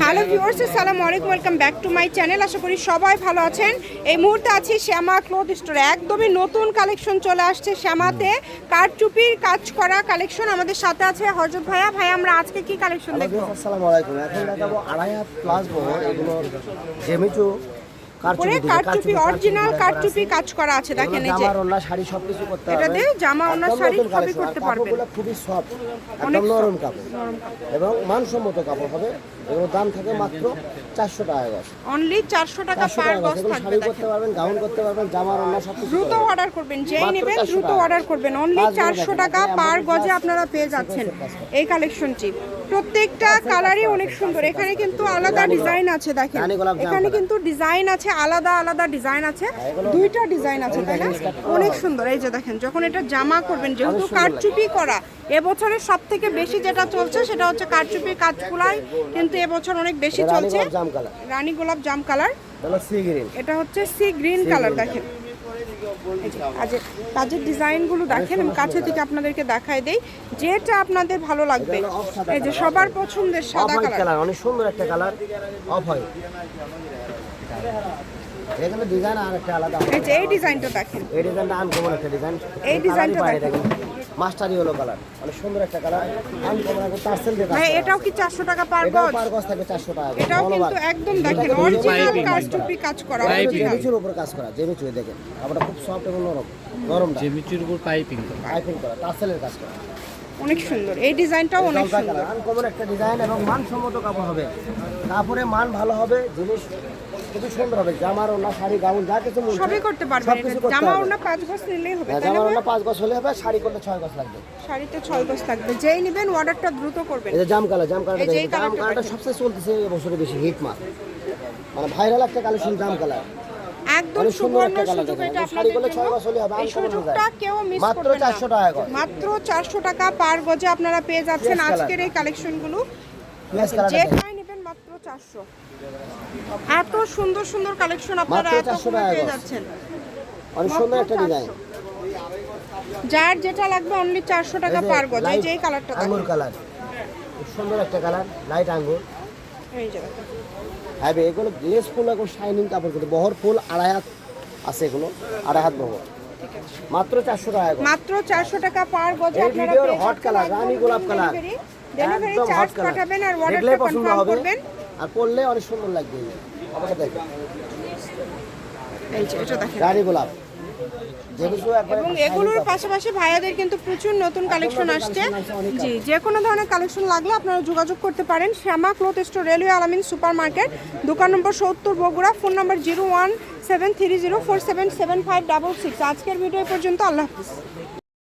Hello viewers সালাম আলাইকুম welcome back to my channel. আশা করি সবাই ভালো আছেন। এই মুহূর্তে আছি শ্যামা ক্লোথ স্টোরে। একদমই নতুন কালেকশন চলে আসছে শ্যামাতে। কারচুপির কাজ করা কালেকশন আমাদের সাথে আছে হজরত ভাইয়া। ভাই আমরা আজকে কি কালেকশন দেখব? আসসালামু আলাইকুম। এখন দেখাবো আড়াই প্লাস বহ এগুলো জেমিচু কারচুপি অরিজিনাল কারচুপি কাজ করা আছে দেখেন এই যে। জামার ওন্না শাড়ি সবকিছু করতে এটা দিয়ে জামা, ওড়না, একদম শাড়ি সবই করতে পারবেন। কাপড়গুলো খুবই সফট অনেক একদম নরম কাপড় নরম কাপড়। এবং মানসম্মত কাপড় হবে। এগুলোর দাম থাকে মাত্র চারশো টাকা গজ। অনলি চারশো টাকা পার গজ। থাকবে করতে পারবেন গাউন করতে পারবেন জামার ওন্না সবকিছু দ্রুত অর্ডার করবেন। যেই নেবেন 400 দ্রুত অর্ডার করবেন। অনলি চারশো টাকা পার গজে আপনারা পেয়ে যাচ্ছেন। এই কালেকশনটি প্রত্যেকটা কালারই অনেক সুন্দর। এখানে কিন্তু আলাদা ডিজাইন আছে দেখেন। জাম এখানে কিন্তু ডিজাইন আছে আলাদা আলাদা ডিজাইন আছে। দুইটা ডিজাইন আছে তাই না? অনেক সুন্দর। এই যে দেখেন যখন এটা জামা করবেন যেহেতু কারচুপি করা এবছরের সব থেকে বেশি যেটা চলছে সেটা হচ্ছে কারচুপি কাজগুলাই কিন্তু এবছর অনেক বেশি চলছে। জাম কালার? রানী গোলাপ জাম কালার। Sea green. এটা হচ্ছে সি গ্রিন কালার দেখেন। কাজের কাজের ডিজাইনগুলো দেখেন আমি কাছে থেকে আপনাদেরকে দেখাই দেই। যেটা আপনাদের ভালো লাগবে এই যে সবার পছন্দের সাদা কালার। অনেক সুন্দর একটা কালার। অফ আলাদা এই যে এই ডিজাইনটা দেখেন। এই ডিজাইনটা ডিজাইন। এই ডিজাইনটা দেখেন। মাস্টারি হলো কালার। অনেক সুন্দর একটা কালার। আনকমন একটা টার্সেল দিয়ে ভাই এটাও কি চারশো টাকা পার গজ? পার গজ থাকে চারশো টাকা করে। এটাও কিন্তু একদম দেখেন অরিজিনাল piping কাজটুপি কাজ করা। জেমিচুর উপর কাজ করা জেমিচু দেখেন। কাপড়টা খুব সফট এবং নরম। নরম জেমিচুর উপর পাইপিং করা। পাইপিং করা টার্সেলের কাজ করা। অনেক সুন্দর। এই ডিজাইনটাও অনেক সুন্দর। আনকমন একটা ডিজাইন এবং মানসম্মত কাপড় হবে। কাপড়ে মান ভালো হবে জিনিস সুন্দর হবে জামার ওনা শাড়ি গাউন যা কিছু মন সবই করতে পারবেন জামা পাঁচ গজ নিলেই হবে হ্যাঁ, ওনা পাঁচ গজ হলে হবে শাড়ি করলে ছয় গজ লাগবে। শাড়িতে ছয় গজ থাকবে। যেই নেবেন অর্ডারটা দ্রুত করবেন। এই জাম কালার জাম কালারটা জাম কালারটা সবচেয়ে চলতেছে এবছরে বেশি হিট মাল। মানে ভাইরাল একটা কালেকশন জাম কালার। একদম সুন্দর সুবর্ণ সুযোগ এটা আপনাদের করলে জন্য। হবে, এই সুযোগটা কেউ মিস মাত্র করবেন না। 400 টাকা মাত্র 400 টাকা পার গজে আপনারা পেয়ে যাচ্ছেন আজকের এই কালেকশনগুলো। Yes, color যে দেখেন। কাই নেবেন মাত্র 400 এত সুন্দর সুন্দর কালেকশন আপনারা এত পেয়ে যাচ্ছেন। অনেক সুন্দর একটা ডিজাইন যার যেটা লাগবে অনলি 400 টাকা পার গজ এই যে এই কালারটা আঙ্গুর কালার সুন্দর একটা কালার লাইট আঙ্গুর। এই যে হ্যাঁ এগুলো গ্লেস ফুল এখন শাইনিং কাপড় কিন্তু বহর ফুল আড়াই হাত আছে এগুলো আড়াই হাত বহর। মাত্র চারশো টাকা মাত্র 400 টাকা পার গজে আপনারা hot যাচ্ছেন রানী গোলাপ color। ডেলিভারি চার্জ পাঠাবেন আর অর্ডারটা কনফার্ম করবেন। আর পরলে অনেক সুন্দর লাগবে। আমাকে রানী গোলাপ। এবং এগুলোর পাশাপাশি ভাইয়াদের কিন্তু প্রচুর নতুন কালেকশন আসছে। জি যে কোনো ধরনের কালেকশন লাগলে আপনারা যোগাযোগ করতে পারেন। Shyama cloth store railway Alamin super market দোকান নম্বর সত্তর Bogura. Phone number zero one seven three zero four seven seven five double six. আজকের ভিডিও পর্যন্ত আল্লাহ হাফিজ।